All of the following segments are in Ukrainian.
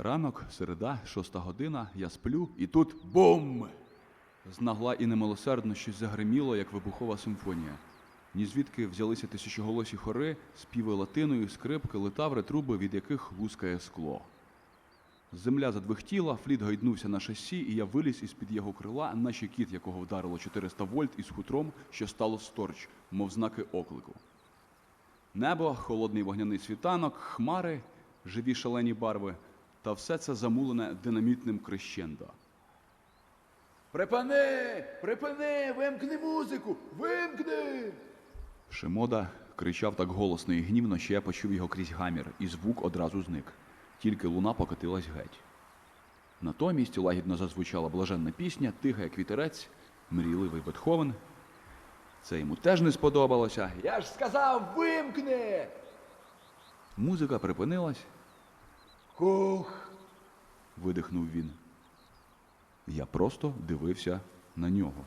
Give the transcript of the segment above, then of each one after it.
Ранок, середа, шоста година, я сплю, і тут бум! Знагла і немилосердно щось загриміло, як вибухова симфонія. Ні звідки взялися тисячоголосі хори, співи латиною, скрипки, литаври, труби, від яких лускає скло. Земля задвихтіла, фліт гайднувся на шасі, і я виліз із-під його крила, наче кіт, якого вдарило 400 вольт із хутром, що стало сторч, мов знаки оклику. Небо, холодний вогняний світанок, хмари, живі шалені барви, та все це замулене динамітним крещендо. Припини! Припини! Вимкни музику! Вимкни! Шимода кричав так голосно і гнівно, що я почув його крізь гамір, і звук одразу зник. Тільки луна покотилась геть. Натомість лагідно зазвучала блаженна пісня, тиха, як вітерець, мрійливий Бетховен. Це йому теж не сподобалося. Я ж сказав, вимкни! Музика припинилась, Хух! видихнув він. Я просто дивився на нього.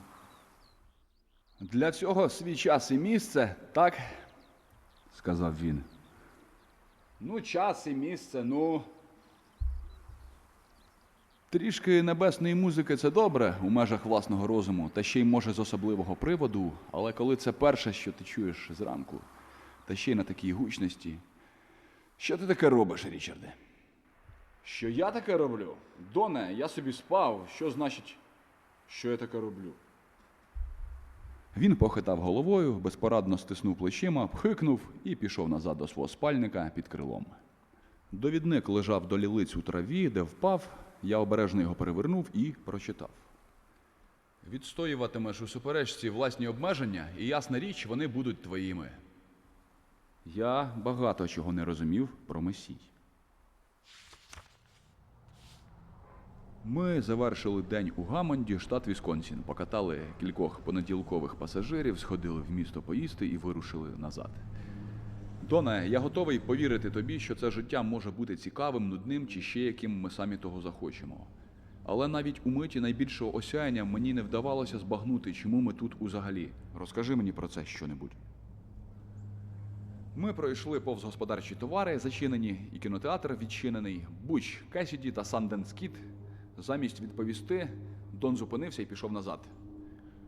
Для цього свій час і місце, так? сказав він. Ну, час і місце, ну. Трішки небесної музики це добре у межах власного розуму, та ще й може з особливого приводу, але коли це перше, що ти чуєш зранку, та ще й на такій гучності. Що ти таке робиш, Річарде? Що я таке роблю? Доне, я собі спав. Що значить, що я таке роблю? Він похитав головою, безпорадно стиснув плечима, пхикнув і пішов назад до свого спальника під крилом. Довідник лежав до лілиць у траві, де впав, я обережно його перевернув і прочитав. Відстоюватимеш у суперечці власні обмеження, і ясна річ, вони будуть твоїми. Я багато чого не розумів про Месій. Ми завершили день у Гамонді, штат Вісконсін, покатали кількох понеділкових пасажирів, сходили в місто поїсти і вирушили назад. Доне, я готовий повірити тобі, що це життя може бути цікавим, нудним чи ще яким ми самі того захочемо. Але навіть у миті найбільшого осяяння мені не вдавалося збагнути, чому ми тут узагалі. Розкажи мені про це щонебудь. Ми пройшли повз господарчі товари, зачинені, і кінотеатр відчинений. Буч, Кесіді та Санденс Кіт. Замість відповісти, Дон зупинився і пішов назад.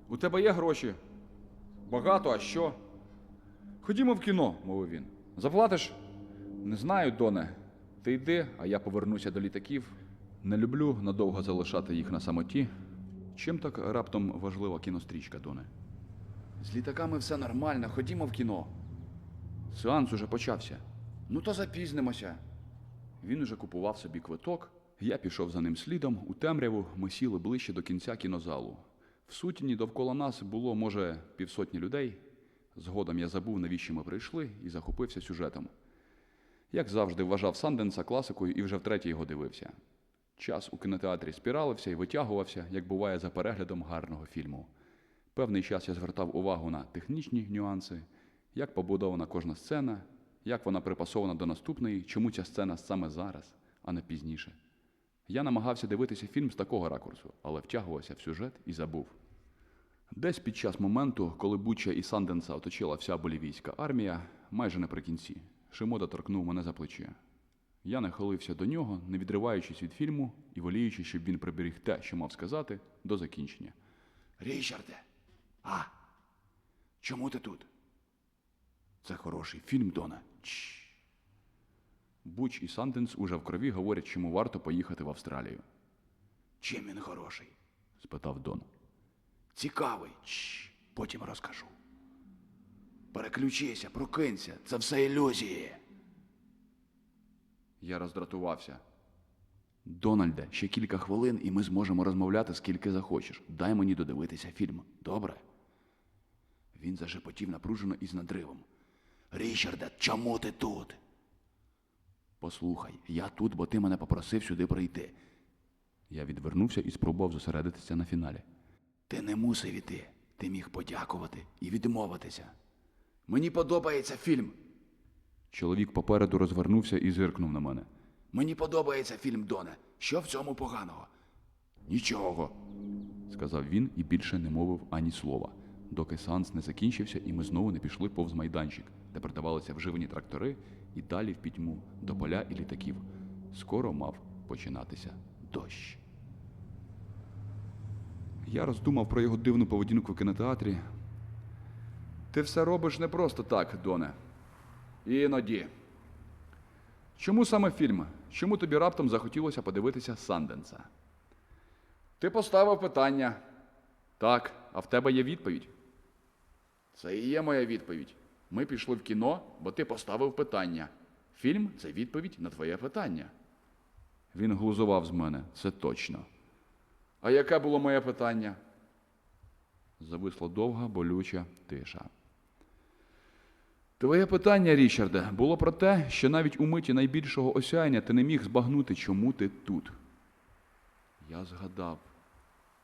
У тебе є гроші? Багато, а що? Ходімо в кіно, мовив він. Заплатиш? Не знаю, Доне. Ти йди, а я повернуся до літаків. Не люблю надовго залишати їх на самоті. Чим так раптом важлива кінострічка, Доне? З літаками все нормально, ходімо в кіно. Сеанс уже почався. Ну то запізнимося. Він уже купував собі квиток. Я пішов за ним слідом. У темряву ми сіли ближче до кінця кінозалу. В сутіні довкола нас було, може, півсотні людей. Згодом я забув, навіщо ми прийшли, і захопився сюжетом. Як завжди, вважав Санденса класикою і вже втретє його дивився. Час у кінотеатрі спіралився і витягувався, як буває за переглядом гарного фільму. Певний час я звертав увагу на технічні нюанси, як побудована кожна сцена, як вона припасована до наступної, чому ця сцена саме зараз, а не пізніше. Я намагався дивитися фільм з такого ракурсу, але втягувався в сюжет і забув. Десь під час моменту, коли Буча і Санденса оточила вся болівійська армія, майже наприкінці, Шимода торкнув мене за плече. Я нахилився до нього, не відриваючись від фільму і воліючи, щоб він приберіг те, що мав сказати, до закінчення. Річарде! А! Чому ти тут? Це хороший фільм, Дона. Чш. Буч і Санденс уже в крові говорять, чому варто поїхати в Австралію. Чим він хороший? спитав Дон. Цікавий. Чш, потім розкажу. Переключися, прокинься, це все ілюзії. Я роздратувався. Дональде, ще кілька хвилин, і ми зможемо розмовляти скільки захочеш. Дай мені додивитися фільм. Добре? Він зашепотів напружено і з надривом. Річарде, чому ти тут? Послухай, я тут, бо ти мене попросив сюди прийти. Я відвернувся і спробував зосередитися на фіналі. Ти не мусив іти. Ти міг подякувати і відмовитися. Мені подобається фільм. Чоловік попереду розвернувся і зиркнув на мене. Мені подобається фільм Доне. Що в цьому поганого? Нічого. сказав він і більше не мовив ані слова, доки сеанс не закінчився, і ми знову не пішли повз майданчик, де продавалися вживані трактори, і далі в пітьму до поля і літаків. Скоро мав починатися дощ. Я роздумав про його дивну поведінку в кінотеатрі. Ти все робиш не просто так, Доне. Іноді. Чому саме фільм? Чому тобі раптом захотілося подивитися Санденса? Ти поставив питання. Так, а в тебе є відповідь. Це і є моя відповідь. Ми пішли в кіно, бо ти поставив питання. Фільм це відповідь на твоє питання. Він глузував з мене, це точно. А яке було моє питання? Зависла довга, болюча тиша. Твоє питання, Річарде, було про те, що навіть у миті найбільшого осяяння ти не міг збагнути, чому ти тут. Я згадав,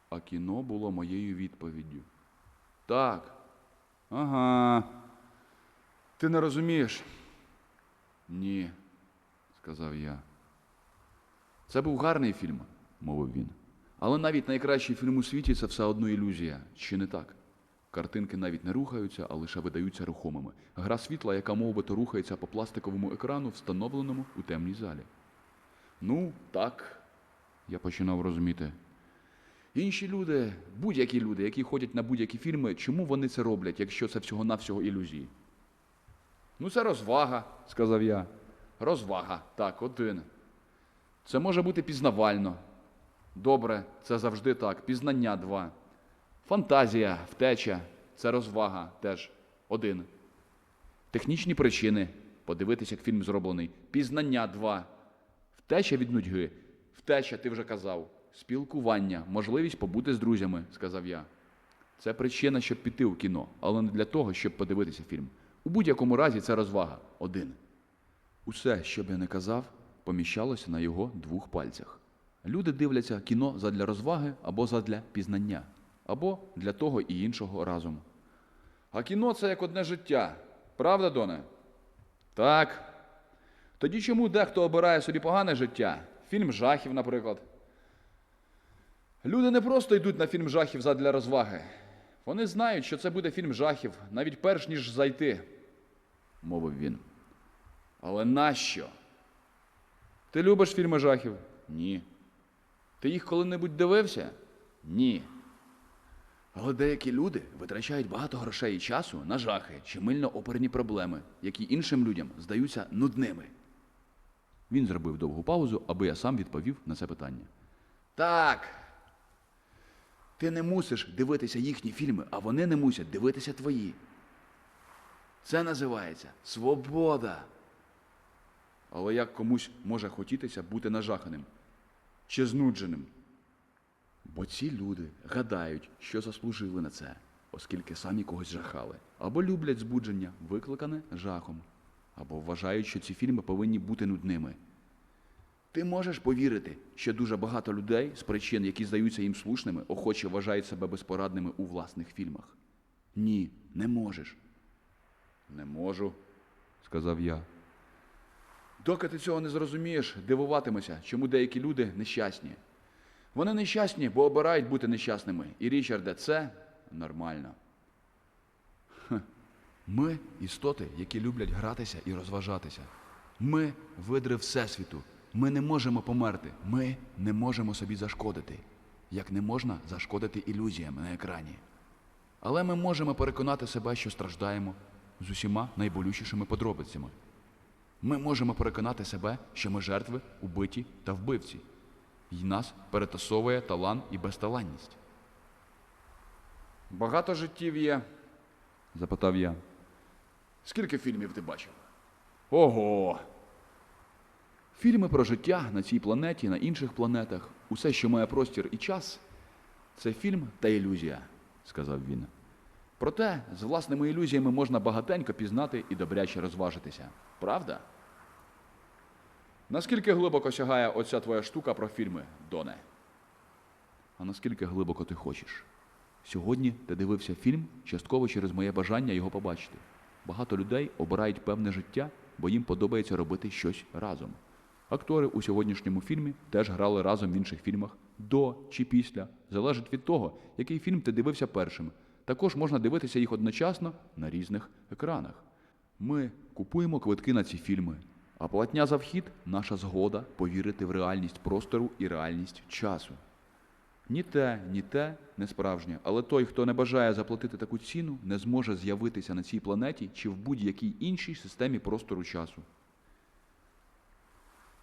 а кіно було моєю відповіддю. Так. Ага. Ти не розумієш? Ні, сказав я. Це був гарний фільм, мовив він. Але навіть найкращий фільм у світі це все одно ілюзія, чи не так? Картинки навіть не рухаються, а лише видаються рухомими. Гра світла, яка мов би то рухається по пластиковому екрану, встановленому у темній залі. Ну, так, я починав розуміти. Інші люди, будь-які люди, які ходять на будь-які фільми, чому вони це роблять, якщо це всього-навсього ілюзії? Ну, це розвага, сказав я. Розвага, так, один. Це може бути пізнавально. Добре, це завжди так. Пізнання два. Фантазія, втеча це розвага теж один. Технічні причини подивитися, як фільм зроблений. Пізнання два. Втеча від нудьги. Втеча, ти вже казав. Спілкування, можливість побути з друзями, сказав я. Це причина, щоб піти у кіно, але не для того, щоб подивитися фільм. У будь-якому разі це розвага один. Усе, що б я не казав, поміщалося на його двох пальцях. Люди дивляться кіно задля розваги або задля пізнання, або для того і іншого разом. А кіно це як одне життя. Правда, Доне? Так. Тоді чому дехто обирає собі погане життя? Фільм жахів, наприклад. Люди не просто йдуть на фільм жахів задля розваги. Вони знають, що це буде фільм жахів, навіть перш ніж зайти, мовив він. Але нащо? Ти любиш фільми жахів? Ні. Ти їх коли-небудь дивився? Ні. Але деякі люди витрачають багато грошей і часу на жахи чи мильно-оперні проблеми, які іншим людям здаються нудними. Він зробив довгу паузу, аби я сам відповів на це питання. Так. Ти не мусиш дивитися їхні фільми, а вони не мусять дивитися твої. Це називається свобода. Але як комусь може хотітися бути нажаханим чи знудженим? Бо ці люди гадають, що заслужили на це, оскільки самі когось жахали, або люблять збудження, викликане жахом, або вважають, що ці фільми повинні бути нудними. Ти можеш повірити, що дуже багато людей з причин, які здаються їм слушними, охоче вважають себе безпорадними у власних фільмах? Ні, не можеш. Не можу, сказав я. Доки ти цього не зрозумієш, дивуватимешся, чому деякі люди нещасні. Вони нещасні, бо обирають бути нещасними. І Річарде, це нормально. Хе. Ми істоти, які люблять гратися і розважатися. Ми видри Всесвіту. Ми не можемо померти. Ми не можемо собі зашкодити, як не можна зашкодити ілюзіям на екрані. Але ми можемо переконати себе, що страждаємо з усіма найболючішими подробицями. Ми можемо переконати себе, що ми жертви, убиті та вбивці, і нас перетасовує талант і безталанність. Багато життів є? запитав я. Скільки фільмів ти бачив? Ого. Фільми про життя на цій планеті, на інших планетах, усе, що має простір і час, це фільм та ілюзія, сказав він. Проте з власними ілюзіями можна багатенько пізнати і добряче розважитися. Правда? Наскільки глибоко сягає оця твоя штука про фільми, Доне? А наскільки глибоко ти хочеш? Сьогодні ти дивився фільм частково через моє бажання його побачити. Багато людей обирають певне життя, бо їм подобається робити щось разом. Актори у сьогоднішньому фільмі теж грали разом в інших фільмах до чи після. Залежить від того, який фільм ти дивився першим. Також можна дивитися їх одночасно на різних екранах. Ми купуємо квитки на ці фільми, А платня за вхід наша згода повірити в реальність простору і реальність часу. Ні те, ні те не справжнє, але той, хто не бажає заплатити таку ціну, не зможе з'явитися на цій планеті чи в будь-якій іншій системі простору часу.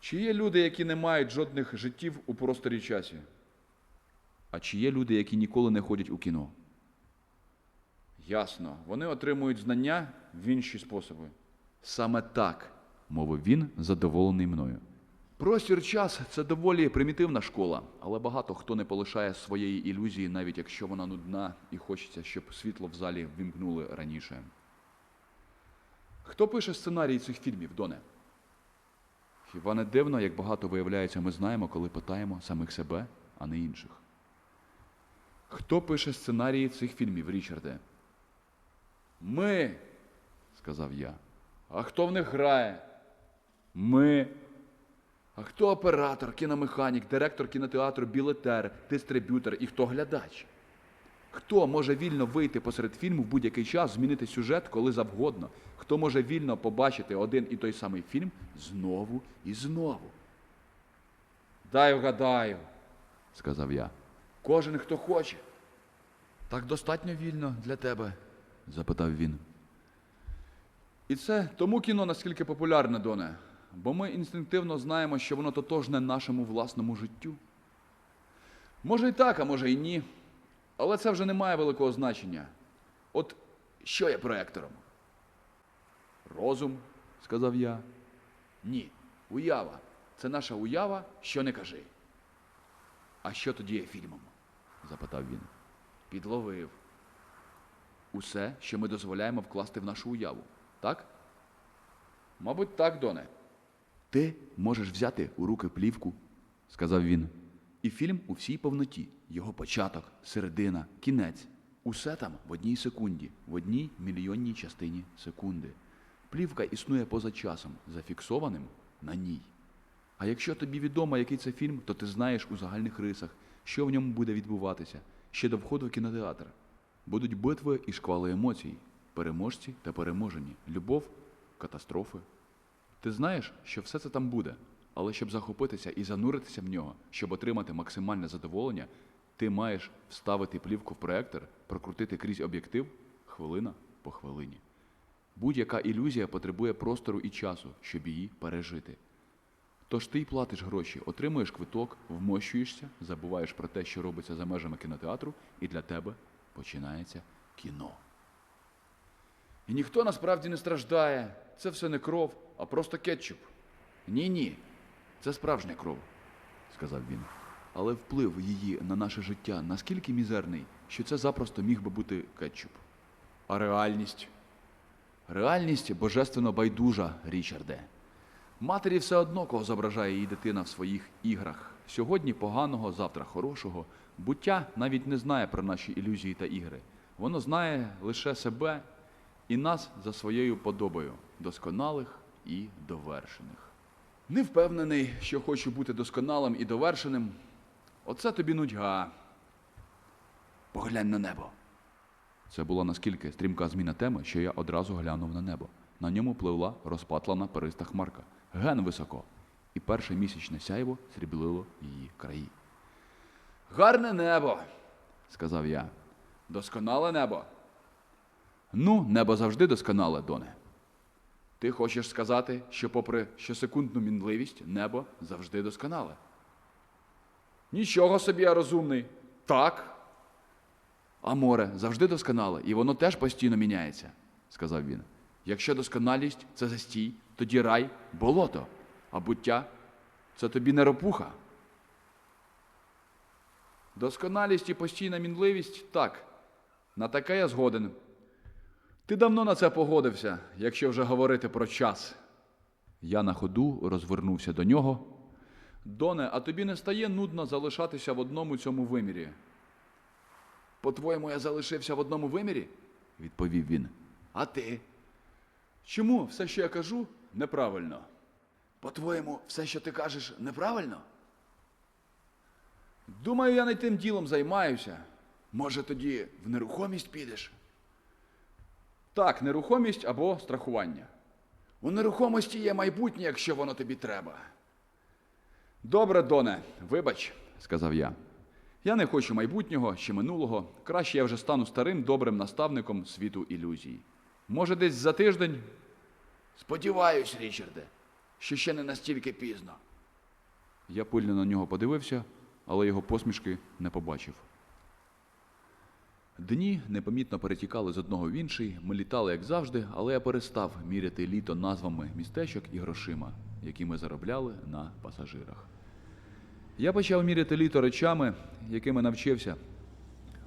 Чи є люди, які не мають жодних життів у просторі часі? А чи є люди, які ніколи не ходять у кіно? Ясно, вони отримують знання в інші способи. Саме так, мовив він, задоволений мною. Простір час це доволі примітивна школа, але багато хто не полишає своєї ілюзії, навіть якщо вона нудна і хочеться, щоб світло в залі вімкнули раніше. Хто пише сценарії цих фільмів, Доне? Хіба не дивно, як багато виявляється, ми знаємо, коли питаємо самих себе, а не інших. Хто пише сценарії цих фільмів, Річарде? Ми, сказав я. А хто в них грає? Ми. А хто оператор, кіномеханік, директор кінотеатру, білетер, дистриб'ютор і хто глядач? Хто може вільно вийти посеред фільму в будь-який час, змінити сюжет коли завгодно? Хто може вільно побачити один і той самий фільм знову і знову? Дай вгадаю, сказав я. Кожен, хто хоче. Так достатньо вільно для тебе? запитав він. І це тому кіно наскільки популярне, Доне, бо ми інстинктивно знаємо, що воно тотожне нашому власному життю. Може і так, а може і ні. Але це вже не має великого значення. От що є проектором? Розум, сказав я. Ні, уява. Це наша уява, що не кажи. А що тоді є фільмом? запитав він. Підловив. Усе, що ми дозволяємо вкласти в нашу уяву, так? Мабуть, так, Доне. Ти можеш взяти у руки плівку, сказав він. І фільм у всій повноті, його початок, середина, кінець. Усе там в одній секунді, в одній мільйонній частині секунди. Плівка існує поза часом, зафіксованим на ній. А якщо тобі відомо, який це фільм, то ти знаєш у загальних рисах, що в ньому буде відбуватися ще до входу в кінотеатр. Будуть битви і шквали емоцій, переможці та переможені, любов, катастрофи. Ти знаєш, що все це там буде, але щоб захопитися і зануритися в нього, щоб отримати максимальне задоволення, ти маєш вставити плівку в проектор, прокрутити крізь об'єктив хвилина по хвилині. Будь-яка ілюзія потребує простору і часу, щоб її пережити. Тож ти й платиш гроші, отримуєш квиток, вмощуєшся, забуваєш про те, що робиться за межами кінотеатру, і для тебе починається кіно. І ніхто насправді не страждає. Це все не кров, а просто кетчуп. Ні, ні. Це справжня кров, сказав він. Але вплив її на наше життя наскільки мізерний, що це запросто міг би бути кетчуп. А реальність? Реальність божественно байдужа, Річарде. Матері все одно, кого зображає її дитина в своїх іграх. Сьогодні поганого, завтра хорошого. Буття навіть не знає про наші ілюзії та ігри. Воно знає лише себе і нас за своєю подобою, досконалих і довершених. Не впевнений, що хочу бути досконалим і довершеним. Оце тобі нудьга. Поглянь на небо. Це була наскільки стрімка зміна теми, що я одразу глянув на небо. На ньому пливла розпатлана периста хмарка. Ген високо. І перше місячне сяйво сріблило її краї. Гарне небо, сказав я. Досконале небо. Ну, небо завжди досконале, Доне. Ти хочеш сказати, що, попри щосекундну мінливість, небо завжди досконале. Нічого собі я розумний. Так. А море завжди досконале, і воно теж постійно міняється, сказав він. Якщо досконалість це застій, тоді рай болото, а буття це тобі не ропуха. Досконалість і постійна мінливість так. На таке я згоден. Ти давно на це погодився, якщо вже говорити про час. Я на ходу розвернувся до нього. Доне, а тобі не стає нудно залишатися в одному цьому вимірі? По-твоєму, я залишився в одному вимірі? відповів він. А ти? Чому все, що я кажу, неправильно? По-твоєму, все, що ти кажеш, неправильно? Думаю, я не тим ділом займаюся. Може, тоді в нерухомість підеш? Так, нерухомість або страхування. У нерухомості є майбутнє, якщо воно тобі треба. Добре, Доне, вибач, сказав я. Я не хочу майбутнього чи минулого. Краще я вже стану старим добрим наставником світу ілюзій. Може, десь за тиждень Сподіваюсь, Річарде, що ще не настільки пізно. Я пильно на нього подивився, але його посмішки не побачив. Дні непомітно перетікали з одного в інший, ми літали, як завжди, але я перестав міряти літо назвами містечок і грошима, які ми заробляли на пасажирах. Я почав міряти літо речами, якими навчився,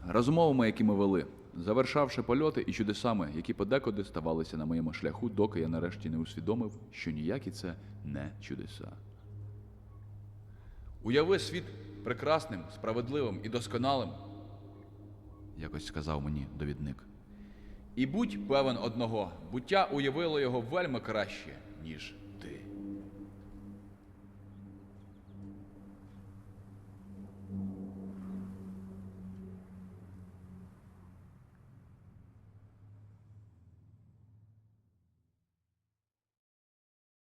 розмовами, які ми вели, завершавши польоти і чудесами, які подекуди ставалися на моєму шляху, доки я нарешті не усвідомив, що ніякі це не чудеса. Уяви світ прекрасним, справедливим і досконалим, якось сказав мені довідник. І будь певен одного, буття уявило його вельми краще, ніж